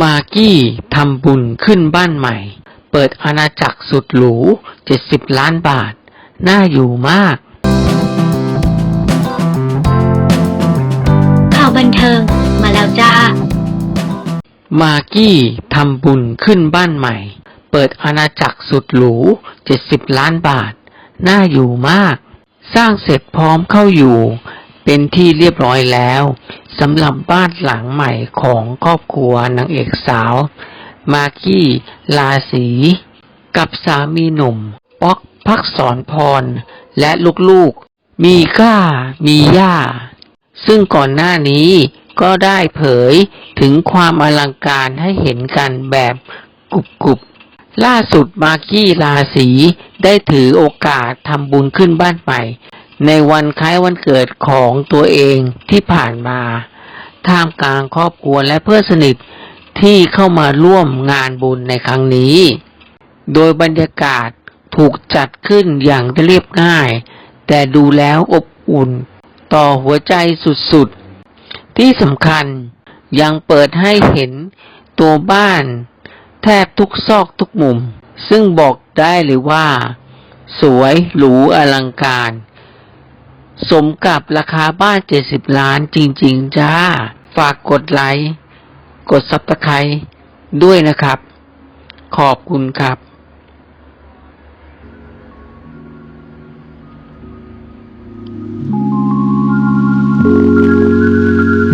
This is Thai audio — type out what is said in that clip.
มากกี้ทำบุญขึ้นบ้านใหม่ เปิดอาณาจักรสุดหรู 70 ล้านบาท น่าอยู่มาก ข่าวบันเทิงมาแล้วจ้า มากกี้ทำบุญขึ้นบ้านใหม่ เปิดอาณาจักรสุดหรู 70 ล้านบาท น่าอยู่มาก สร้างเสร็จพร้อมเข้าอยู่ เป็นที่เรียบร้อยแล้ว สำหรับบ้านหลังใหม่ของครอบครัวนางเอกสาว มากี้ลาสี กับสามีหนุ่ม ป๊อกพักสอนพร และลูกๆ มีก้า มีย่า ซึ่งก่อนหน้านี้ก็ได้เผยถึงความอลังการให้เห็นกันแบบกรุบกรุบๆล่าสุดมากกี้ราศีได้ถือโอกาสทำบุญขึ้นบ้านใหม่ในวันคล้ายวันเกิดของตัวเองที่ผ่านมา ท่ามกลางครอบครัวและเพื่อนสนิทที่เข้ามาร่วมงานบุญในครั้งนี้ โดยบรรยากาศถูกจัดขึ้นอย่างเรียบง่าย แต่ดูแล้วอบอุ่นต่อหัวใจสุดๆ ที่สำคัญยังเปิดให้เห็นตัวบ้าน แทบทุกซอกทุกมุม ซึ่งบอกได้เลยว่า สวยหรูอลังการ สมกับราคาบ้าน70ล้านจริง ๆ จ้า ฝากกดไลค์กดซับสไครด้วยนะครับ ขอบคุณครับข